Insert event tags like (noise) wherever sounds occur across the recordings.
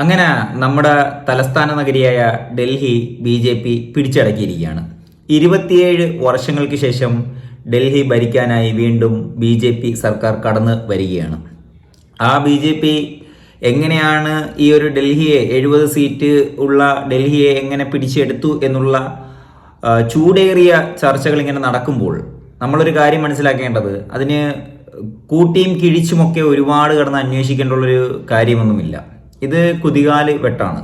അങ്ങനെ നമ്മുടെ തലസ്ഥാന നഗരിയായ ഡൽഹി ബി ജെ പി പിടിച്ചടക്കിയിരിക്കുകയാണ്. ഇരുപത്തിയേഴ് വർഷങ്ങൾക്ക് ശേഷം ഡൽഹി ഭരിക്കാനായി വീണ്ടും ബി ജെ പി സർക്കാർ കടന്നു വരികയാണ്. ആ ബി ജെ പി എങ്ങനെയാണ് ഈ ഒരു ഡൽഹിയെ എഴുപത് സീറ്റ് ഉള്ള ഡൽഹിയെ എങ്ങനെ പിടിച്ചെടുത്തു എന്നുള്ള ചൂടേറിയ ചർച്ചകൾ ഇങ്ങനെ നടക്കുമ്പോൾ നമ്മളൊരു കാര്യം മനസ്സിലാക്കേണ്ടത് അതിന് കൂട്ടിയും കിഴിച്ചുമൊക്കെ ഒരുപാട് കിടന്ന് അന്വേഷിക്കേണ്ടുള്ളൊരു കാര്യമൊന്നുമില്ല. ഇത് കുതികാൽ വെട്ടാണ്.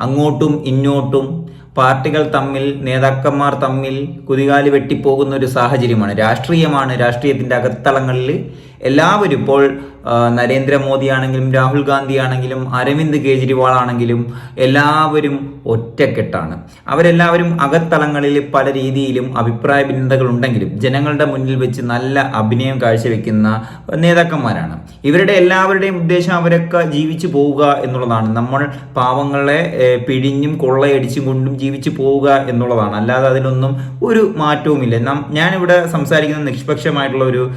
അങ്ങോട്ടും ഇങ്ങോട്ടും പാർട്ടികൾ തമ്മിൽ നേതാക്കന്മാർ തമ്മിൽ കുതികാൽ വെട്ടിപ്പോകുന്ന ഒരു സാഹചര്യമാണ്. രാഷ്ട്രീയമാണ് രാഷ്ട്രീയത്തിന്റെ അകത്തളങ്ങളിൽ എല്ലാവരും ഇപ്പോൾ ആ, നരേന്ദ്രമോദി ആണെങ്കിലും രാഹുൽ ഗാന്ധി ആണെങ്കിലും അരവിന്ദ് കെജ്രിവാൾ ആണെങ്കിലും എല്ലാവരും ഒറ്റക്കെട്ടാണ്. അവരെല്ലാവരും അകത്തളങ്ങളിൽ പല രീതിയിലും അഭിപ്രായ ഭിന്നതകൾ ഉണ്ടെങ്കിലും ജനങ്ങളുടെ മുന്നിൽ വെച്ച് നല്ല അഭിനയം കാഴ്ചവെക്കുന്ന നേതാക്കന്മാരാണ്. ഇവരുടെ എല്ലാവരുടെയും ഉദ്ദേശം അവരൊക്കെ ജീവിച്ചു പോവുക എന്നുള്ളതാണ്. നമ്മൾ പാവങ്ങളെ പിഴിഞ്ഞും കൊള്ളയടിച്ചും കൊണ്ടും ജീവിച്ചു പോവുക എന്നുള്ളതാണ്. അല്ലാതെ അതിലൊന്നും ഒരു മാറ്റവുമില്ല. ഞാനിവിടെ സംസാരിക്കുന്നത് നിഷ്പക്ഷമായിട്ടുള്ള ഒരു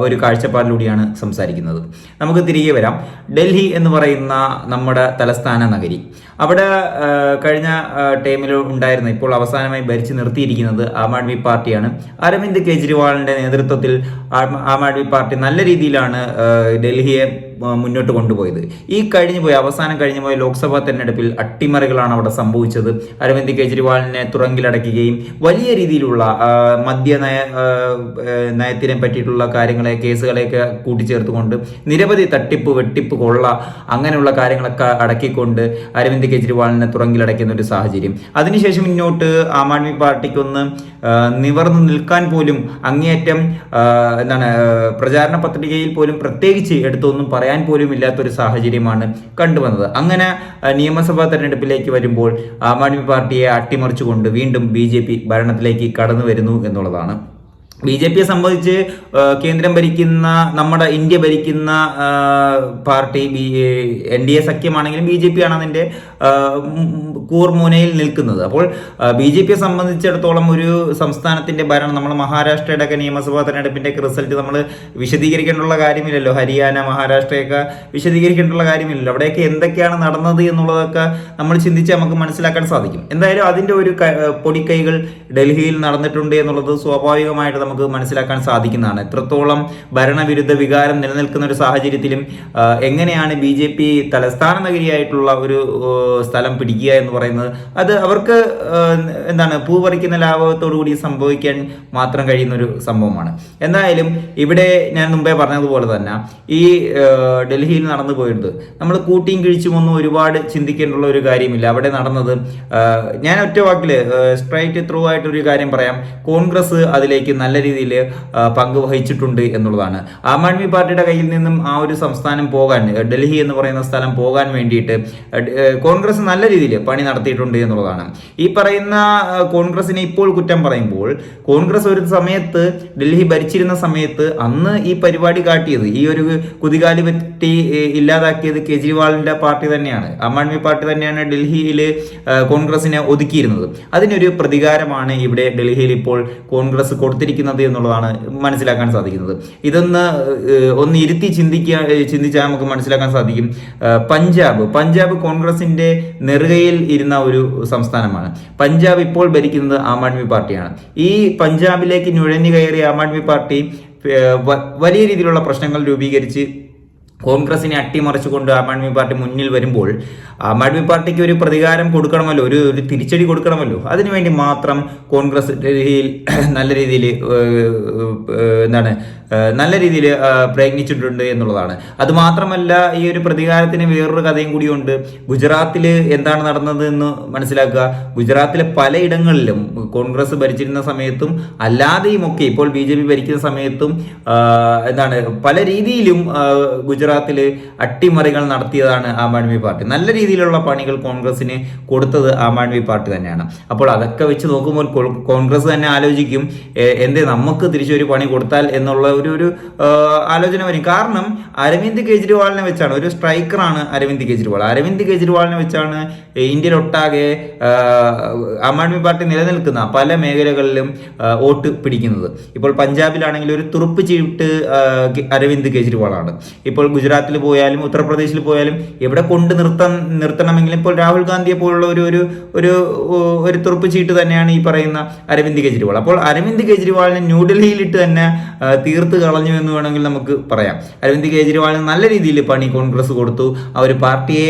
ഒരു കാഴ്ചപ്പാടിലൂടെയാണ് സംസാരിക്കുന്നത്. നമുക്ക് തിരികെ വരാം. ഡൽഹി എന്ന് പറയുന്ന നമ്മുടെ തലസ്ഥാന നഗരി. അവിടെ കഴിഞ്ഞ ടൈമിൽ ഉണ്ടായിരുന്ന ഇപ്പോൾ അവസാനമായി ഭരിച്ചു നിർത്തിയിരിക്കുന്നത് ആം ആദ്മി പാർട്ടിയാണ്. അരവിന്ദ് കെജ്രിവാളിന്റെ നേതൃത്വത്തിൽ ആം ആദ്മി പാർട്ടി നല്ല രീതിയിലാണ് ഡൽഹിയെ മുന്നോട്ട് കൊണ്ടുപോയത്. ഈ കഴിഞ്ഞു പോയ അവസാനം കഴിഞ്ഞു പോയ ലോക്സഭാ തെരഞ്ഞെടുപ്പിൽ അട്ടിമറികളാണ് അവിടെ സംഭവിച്ചത്. അരവിന്ദ് കെജ്രിവാളിനെ തുറങ്കിലടക്കുകയും വലിയ രീതിയിലുള്ള മദ്യ നയ നയത്തിനെ പറ്റിയിട്ടുള്ള കാര്യങ്ങളെ കേസുകളെയൊക്കെ കൂട്ടിച്ചേർത്തുകൊണ്ട് നിരവധി തട്ടിപ്പ് വെട്ടിപ്പ് കൊള്ള അങ്ങനെയുള്ള കാര്യങ്ങളൊക്കെ അടക്കിക്കൊണ്ട് അരവിന്ദ് കെജ്രിവാളിനെ തുറങ്കിലടക്കുന്ന ഒരു സാഹചര്യം. അതിനുശേഷം ഇങ്ങോട്ട് ആം ആദ്മി പാർട്ടിക്കൊന്ന് നിവർന്നു നിൽക്കാൻ പോലും അങ്ങേയറ്റം എന്താണ് പ്രചാരണ പത്രികയിൽ പോലും പ്രത്യേകിച്ച് എടുത്തൊന്നും പറയാൻ പോലും ഇല്ലാത്തൊരു സാഹചര്യമാണ് കണ്ടുവന്നത്. അങ്ങനെ നിയമസഭാ തെരഞ്ഞെടുപ്പിലേക്ക് വരുമ്പോൾ ആം ആദ്മി പാർട്ടിയെ അട്ടിമറിച്ചുകൊണ്ട് വീണ്ടും ബി ഭരണത്തിലേക്ക് കടന്നു വരുന്നു എന്നുള്ളതാണ്. ബി ജെ പിയെ സംബന്ധിച്ച് കേന്ദ്രം ഭരിക്കുന്ന നമ്മുടെ ഇന്ത്യ ഭരിക്കുന്ന party B N D A സഖ്യമാണെങ്കിലും B J P ആണ് അതിന്റെ കൂർമൂനയിൽ നിൽക്കുന്നത്. അപ്പോൾ ബി ജെ പിയെ സംബന്ധിച്ചിടത്തോളം ഒരു സംസ്ഥാനത്തിന്റെ ഭരണം നമ്മൾ മഹാരാഷ്ട്രയുടെ ഒക്കെ നിയമസഭാ തെരഞ്ഞെടുപ്പിന്റെ ഒക്കെ റിസൾട്ട് നമ്മൾ വിശദീകരിക്കേണ്ടുള്ള കാര്യമില്ലല്ലോ. ഹരിയാന മഹാരാഷ്ട്രയൊക്കെ വിശദീകരിക്കേണ്ടുള്ള കാര്യമില്ലല്ലോ. അവിടെയൊക്കെ എന്തൊക്കെയാണ് നടന്നത് എന്നുള്ളതൊക്കെ നമ്മൾ ചിന്തിച്ച് നമുക്ക് മനസ്സിലാക്കാൻ സാധിക്കും. എന്തായാലും അതിന്റെ ഒരു പൊടിക്കൈകൾ ഡൽഹിയിൽ നടന്നിട്ടുണ്ട് എന്നുള്ളത് സ്വാഭാവികമായിട്ട് നമുക്ക് മനസ്സിലാക്കാൻ സാധിക്കുന്നതാണ്. എത്രത്തോളം ഭരണവിരുദ്ധ വികാരം നിലനിൽക്കുന്ന ഒരു സാഹചര്യത്തിലും എങ്ങനെയാണ് ബി ജെ പി തലസ്ഥാന നഗരിയായിട്ടുള്ള ഒരു സ്ഥലം പിടിക്കുക എന്ന് പറയുന്നത് അത് അവർക്ക് എന്താണ് പൂ പറിക്കുന്ന ലാഭത്തോടു കൂടി സംഭവിക്കാൻ മാത്രം കഴിയുന്ന ഒരു സംഭവമാണ്. എന്തായാലും ഇവിടെ ഞാൻ മുമ്പേ പറഞ്ഞതുപോലെ തന്നെ ഈ ഡൽഹിയിൽ നടന്നു പോയിട്ട് നമ്മൾ കൂട്ടിയും കിഴിച്ചും ഒന്നും ഒരുപാട് ചിന്തിക്കേണ്ടുള്ള ഒരു കാര്യമില്ല. അവിടെ നടന്നത് ഞാൻ ഒറ്റ വാക്കിൽ സ്ട്രൈറ്റ് ത്രൂ ആയിട്ടൊരു കാര്യം പറയാം. കോൺഗ്രസ് അതിലേക്ക് നല്ല രീതിയിൽ പങ്ക് വഹിച്ചിട്ടുണ്ട് എന്നുള്ളതാണ്. ആം ആദ്മി പാർട്ടിയുടെ കയ്യിൽ നിന്നും ആ ഒരു സംസ്ഥാനം പോകാൻ ഡൽഹി എന്ന് പറയുന്ന സ്ഥലം പോകാൻ വേണ്ടിയിട്ട് കോൺഗ്രസ് നല്ല രീതിയിൽ പണി നടത്തിയിട്ടുണ്ട് എന്നുള്ളതാണ്. ഈ പറയുന്ന കോൺഗ്രസിനെ ഇപ്പോൾ കുറ്റം പറയുമ്പോൾ കോൺഗ്രസ് ഒരു സമയത്ത് ഡൽഹി ഭരിച്ചിരുന്ന സമയത്ത് അന്ന് ഈ പരിപാടി കാട്ടിയത് ഈ ഒരു കുതികാലി പറ്റി ഇല്ലാതാക്കിയത് കെജ്രിവാളിന്റെ പാർട്ടി തന്നെയാണ്. ആം ആദ്മി പാർട്ടി തന്നെയാണ് ഡൽഹിയിൽ കോൺഗ്രസിനെ ഒതുക്കിയിരുന്നത്. അതിനൊരു പ്രതികാരമാണ് ഇവിടെ ഡൽഹിയിൽ ഇപ്പോൾ കോൺഗ്രസ് കൊടുത്തിരിക്കുന്നത്. എന്നുള്ളതാണ് മനസ്സിലാക്കാൻ സാധിക്കുന്നത്. ഇതൊന്ന് ഒന്ന് ഇരുത്തി ചിന്തിക്കുക ചിന്തിച്ചാൽ നമുക്ക് മനസ്സിലാക്കാൻ സാധിക്കും. പഞ്ചാബ്. പഞ്ചാബ് കോൺഗ്രസിന്റെ നെറുകയിൽ ഇരുന്ന ഒരു സംസ്ഥാനമാണ്. പഞ്ചാബ് ഇപ്പോൾ ഭരിക്കുന്നത് ആം ആദ്മി പാർട്ടിയാണ്. ഈ പഞ്ചാബിലേക്ക് നുഴഞ്ഞു കയറിയ ആം ആദ്മി പാർട്ടി വലിയ രീതിയിലുള്ള പ്രശ്നങ്ങൾ രൂപീകരിച്ച് കോൺഗ്രസിനെ അട്ടിമറിച്ചുകൊണ്ട് ആം ആദ്മി പാർട്ടി മുന്നിൽ വരുമ്പോൾ ആം ആദ്മി പാർട്ടിക്ക് ഒരു പ്രതികാരം കൊടുക്കണമല്ലോ ഒരു ഒരു തിരിച്ചടി കൊടുക്കണമല്ലോ? അതിനുവേണ്ടി മാത്രം കോൺഗ്രസ് ഡൽഹിയിൽ (clears throat) നല്ല രീതിയിൽ എന്താണ് നല്ല രീതിയിൽ പ്രയത്നിച്ചിട്ടുണ്ട് എന്നുള്ളതാണ്. അതുമാത്രമല്ല ഈ ഒരു പ്രതികാരത്തിന് വേറൊരു കഥയും കൂടിയുണ്ട് ഗുജറാത്തിൽ എന്താണ് നടന്നത് എന്ന് മനസ്സിലാക്കുക. ഗുജറാത്തിലെ പലയിടങ്ങളിലും കോൺഗ്രസ് ഭരിച്ചിരുന്ന സമയത്തും അല്ലാതെയും ഒക്കെ ഇപ്പോൾ ബി ഭരിക്കുന്ന സമയത്തും എന്താണ് പല രീതിയിലും ഗുജറാത്തിൽ അട്ടിമറികൾ നടത്തിയതാണ് ആം ആദ്മി പാർട്ടി. നല്ല രീതിയിലുള്ള പണികൾ കോൺഗ്രസിന് കൊടുത്തത് ആം ആദ്മി പാർട്ടി തന്നെയാണ്. അപ്പോൾ അതൊക്കെ വെച്ച് നോക്കുമ്പോൾ കോൺഗ്രസ് തന്നെ ആലോചിക്കും എന്തേ നമുക്ക് തിരിച്ചൊരു പണി കൊടുത്താൽ എന്നുള്ള ഒരു ഒരു ആലോചന വരും. കാരണം അരവിന്ദ് കെജ്രിവാളിനെ വെച്ചാണ് ഒരു സ്ട്രൈക്കറാണ് അരവിന്ദ് കെജ്രിവാൾ. അരവിന്ദ് കെജ്രിവാളിനെ വെച്ചാണ് ഇന്ത്യയിലൊട്ടാകെ ആ, ആദ്മി പാർട്ടി നിലനിൽക്കുന്ന പല മേഖലകളിലും വോട്ട് പിടിക്കുന്നത്. ഇപ്പോൾ പഞ്ചാബിലാണെങ്കിൽ ഒരു തുറുപ്പ് ചീട്ട് അരവിന്ദ് കെജ്രിവാളാണ്. ഇപ്പോൾ ഗുജറാത്തിൽ പോയാലും ഉത്തർപ്രദേശിൽ പോയാലും എവിടെ കൊണ്ട് നിർത്താൻ നിർത്തണമെങ്കിലും ഇപ്പോൾ രാഹുൽ ഗാന്ധിയെ പോലുള്ള ഒരു ഒരു ഒരു ഒരു തുറപ്പ് ചീട്ട് തന്നെയാണ് ഈ പറയുന്ന അരവിന്ദ് കെജ്രിവാൾ. അപ്പോൾ അരവിന്ദ് കെജ്രിവാളിനെ ന്യൂഡൽഹിയിലിട്ട് തന്നെ തീർത്ത് കളഞ്ഞു എന്ന് വേണമെങ്കിൽ നമുക്ക് പറയാം. അരവിന്ദ് കെജ്രിവാളിന് നല്ല രീതിയിൽ പണി കോൺഗ്രസ് കൊടുത്തു. അവർ പാർട്ടിയെ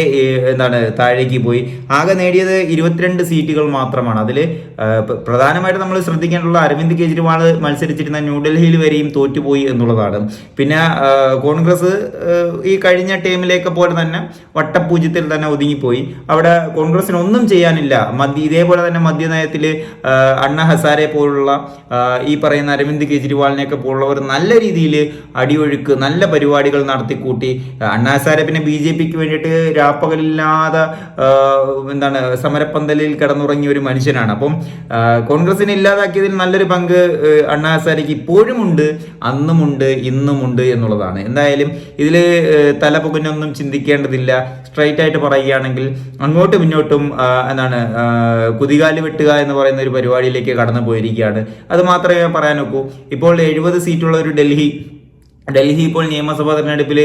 എന്താണ് താഴേക്ക് പോയി. ആകെ നേടിയത് ഇരുപത്തിരണ്ട് സീറ്റുകൾ മാത്രമാണ്. അതിൽ പ്രധാനമായിട്ട് നമ്മൾ ശ്രദ്ധിക്കേണ്ടുള്ള അരവിന്ദ് കെജ്രിവാൾ മത്സരിച്ചിരുന്ന ന്യൂഡൽഹിയിൽ വരെയും തോറ്റുപോയി എന്നുള്ളതാണ്. പിന്നെ കോൺഗ്രസ് ഈ കഴിഞ്ഞ ടീമിലേക്ക് പോലെ തന്നെ വട്ടപൂജ്യത്തിൽ തന്നെ ഒതുങ്ങിപ്പോയി. അവിടെ കോൺഗ്രസിന് ഒന്നും ചെയ്യാനില്ല. മദ്യ ഇതേപോലെ തന്നെ മദ്യനയത്തിൽ അണ്ണ ഹസാരെ പോലുള്ള ഈ പറയുന്ന അരവിന്ദ് കെജ്രിവാളിനെയൊക്കെ പോലുള്ളവർ നല്ല രീതിയിൽ അടിയൊഴുക്ക് നല്ല പരിപാടികൾ നടത്തിക്കൂട്ടി. അണ്ണ ഹസാരെ പിന്നെ ബി ജെ പിക്ക് വേണ്ടിയിട്ട് രാപ്പകലില്ലാതെ എന്താണ് സമരപ്പന്തലിൽ കിടന്നുറങ്ങിയ ഒരു മനുഷ്യനാണ്. അപ്പം കോൺഗ്രസിനെ ഇല്ലാതാക്കിയതിൽ നല്ലൊരു പങ്ക് അണ്ണാ ഹസാരയ്ക്ക് ഇപ്പോഴുമുണ്ട് അന്നുമുണ്ട് ഇന്നുമുണ്ട് എന്നുള്ളതാണ്. എന്തായാലും ഇതിൽ തല പുകഞ്ഞൊന്നും ചിന്തിക്കേണ്ടതില്ല. സ്ട്രൈറ്റ് ആയിട്ട് പറയുകയാണെങ്കിൽ അങ്ങോട്ടും ഇങ്ങോട്ടും എന്താണ് കുതികാൽ വെട്ടുക എന്ന് പറയുന്ന ഒരു പരിപാടിയിലേക്ക് കടന്നു പോയിരിക്കുകയാണ് അത് മാത്രമേ പറയാൻ നോക്കൂ ഇപ്പോൾ എഴുപത് സീറ്റുള്ള ഒരു ഡൽഹി ഡൽഹി ഇപ്പോൾ നിയമസഭാ തെരഞ്ഞെടുപ്പിൽ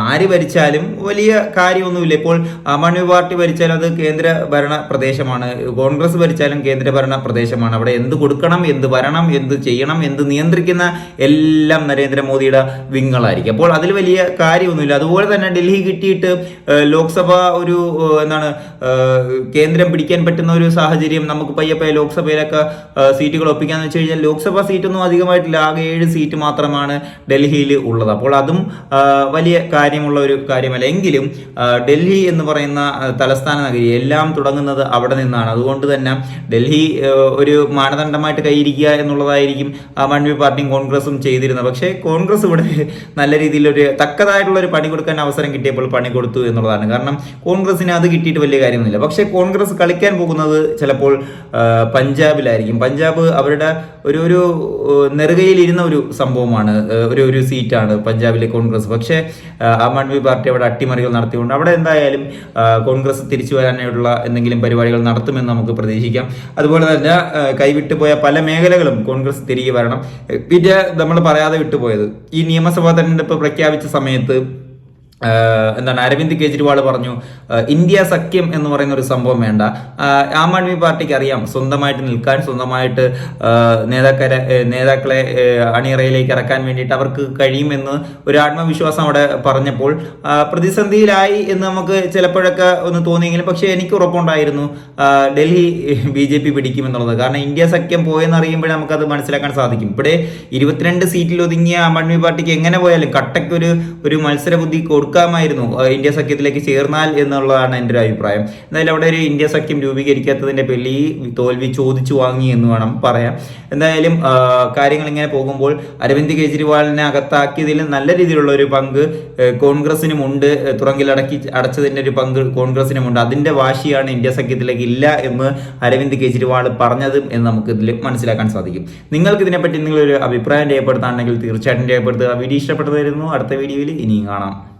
ആര് ഭരിച്ചാലും വലിയ കാര്യമൊന്നുമില്ല. ഇപ്പോൾ ആം ആദ്മി പാർട്ടി ഭരിച്ചാലും അത് കേന്ദ്ര ഭരണ പ്രദേശമാണ്. കോൺഗ്രസ് ഭരിച്ചാലും കേന്ദ്ര ഭരണ പ്രദേശമാണ്. അവിടെ എന്ത് കൊടുക്കണം എന്ത് വരണം എന്ത് ചെയ്യണം എന്ത് നിയന്ത്രിക്കുന്ന എല്ലാം നരേന്ദ്രമോദിയുടെ വിങ്ങളായിരിക്കും. അപ്പോൾ അതിൽ വലിയ കാര്യമൊന്നുമില്ല. അതുപോലെ തന്നെ ഡൽഹി കിട്ടിയിട്ട് ലോക്സഭ ഒരു എന്താണ് കേന്ദ്രം പിടിക്കാൻ പറ്റുന്ന ഒരു സാഹചര്യം നമുക്ക് പയ്യെ പയ്യെ ലോക്സഭയിലൊക്കെ സീറ്റുകൾ ഒപ്പിക്കാന്ന് വെച്ച് കഴിഞ്ഞാൽ ലോക്സഭാ സീറ്റൊന്നും അധികമായിട്ടില്ല. ആകെ ഏഴ് സീറ്റ് മാത്രമാണ് ഡൽഹിയിൽ ഉള്ളത്. അപ്പോൾ അതും വലിയ കാര്യമുള്ള ഒരു കാര്യമല്ല. എങ്കിലും ഡൽഹി എന്ന് പറയുന്ന തലസ്ഥാന നഗരി എല്ലാം തുടങ്ങുന്നത് അവിടെ നിന്നാണ്. അതുകൊണ്ട് തന്നെ ഡൽഹി ഒരു മാനദണ്ഡമായിട്ട് കൈയിരിക്കുക എന്നുള്ളതായിരിക്കും ആദ്മി പാർട്ടിയും കോൺഗ്രസും ചെയ്തിരുന്നത്. പക്ഷേ കോൺഗ്രസ് ഇവിടെ നല്ല രീതിയിലൊരു തക്കതായിട്ടുള്ള ഒരു പണി കൊടുക്കാൻ അവസരം കിട്ടിയപ്പോൾ പണി കൊടുത്തു എന്നുള്ളതാണ്. കാരണം കോൺഗ്രസിന് അത് കിട്ടിയിട്ട് വലിയ കാര്യമൊന്നുമില്ല. പക്ഷേ കോൺഗ്രസ് കളിക്കാൻ പോകുന്നത് ചിലപ്പോൾ പഞ്ചാബിലായിരിക്കും. പഞ്ചാബ് അവരുടെ ഒരു ഒരു നെറുകയിലിരുന്ന ഒരു സംഭവമാണ് ഒരു ഒരു ഒരു സീറ്റാണ് പഞ്ചാബിലെ കോൺഗ്രസ്. പക്ഷേ ആം ആദ്മി പാർട്ടി അവിടെ അട്ടിമറികൾ നടത്തിക്കൊണ്ട് അവിടെ എന്തായാലും കോൺഗ്രസ് തിരിച്ചു വരാനായിട്ടുള്ള എന്തെങ്കിലും പരിപാടികൾ നടത്തുമെന്ന് നമുക്ക് പ്രതീക്ഷിക്കാം. അതുപോലെ തന്നെ കൈവിട്ടു പോയ പല മേഖലകളും കോൺഗ്രസ് തിരികെ വരണം. പിന്നെ നമ്മൾ പറയാതെ വിട്ടുപോയത്. ഈ നിയമസഭാ തെരഞ്ഞെടുപ്പ് പ്രഖ്യാപിച്ച സമയത്ത് എന്താണ് അരവിന്ദ് കെജ്രിവാൾ പറഞ്ഞു ഇന്ത്യ സഖ്യം എന്ന് പറയുന്ന ഒരു സംഭവം വേണ്ട. ആം ആദ്മി പാർട്ടിക്ക് അറിയാം സ്വന്തമായിട്ട് നിൽക്കാൻ സ്വന്തമായിട്ട് നേതാക്കരെ നേതാക്കളെ അണിയറയിലേക്ക് ഇറക്കാൻ വേണ്ടിയിട്ട് അവർക്ക് കഴിയുമെന്ന് ഒരു ആത്മവിശ്വാസം അവിടെ പറഞ്ഞപ്പോൾ പ്രതിസന്ധിയിലായി എന്ന് നമുക്ക് ചിലപ്പോഴൊക്കെ ഒന്ന് തോന്നിയെങ്കിലും പക്ഷേ എനിക്ക് ഉറപ്പുണ്ടായിരുന്നു ഡൽഹി ബി ജെ പി പിടിക്കുമെന്നുള്ളത്. കാരണം ഇന്ത്യ സഖ്യം പോയെന്ന് അറിയുമ്പോഴേ നമുക്കത് മനസ്സിലാക്കാൻ സാധിക്കും. ഇവിടെ ഇരുപത്തിരണ്ട് സീറ്റിൽ ഒതുങ്ങിയ ആം ആദ്മി പാർട്ടിക്ക് എങ്ങനെ പോയാലും കട്ടയ്ക്കൊരു ഒരു ഒരു മത്സര ബുദ്ധി കൊടുക്കാമായിരുന്നു. ഇന്ത്യ സഖ്യത്തിലേക്ക് ചേർന്നാൽ എന്നുള്ളതാണ് എന്റെ ഒരു അഭിപ്രായം. എന്തായാലും അവിടെ ഒരു ഇന്ത്യ സഖ്യം രൂപീകരിക്കാത്തതിന്റെ പേരിൽ ഈ തോൽവി ചോദിച്ചു വാങ്ങി എന്ന് വേണം പറയാം. എന്തായാലും കാര്യങ്ങൾ ഇങ്ങനെ പോകുമ്പോൾ അരവിന്ദ് കെജ്രിവാളിനെ അകത്താക്കിയതിൽ നല്ല രീതിയിലുള്ള ഒരു പങ്ക് കോൺഗ്രസിനും ഉണ്ട്. തുറങ്കിലടക്കി അടച്ചതിന്റെ ഒരു പങ്ക് കോൺഗ്രസിനും ഉണ്ട്. അതിന്റെ വാശിയാണ് ഇന്ത്യ സഖ്യത്തിലേക്ക് ഇല്ല എന്ന് അരവിന്ദ് കെജ്രിവാൾ പറഞ്ഞതും എന്ന് നമുക്ക് ഇതിൽ മനസ്സിലാക്കാൻ സാധിക്കും. നിങ്ങൾക്ക് ഇതിനെപ്പറ്റി നിങ്ങളൊരു അഭിപ്രായം രേഖപ്പെടുത്താണെങ്കിൽ തീർച്ചയായിട്ടും രേഖപ്പെടുത്തുക. വീഡിയോ ഇഷ്ടപ്പെട്ടതായിരുന്നു. അടുത്ത വീഡിയോയിൽ ഇനിയും കാണാം.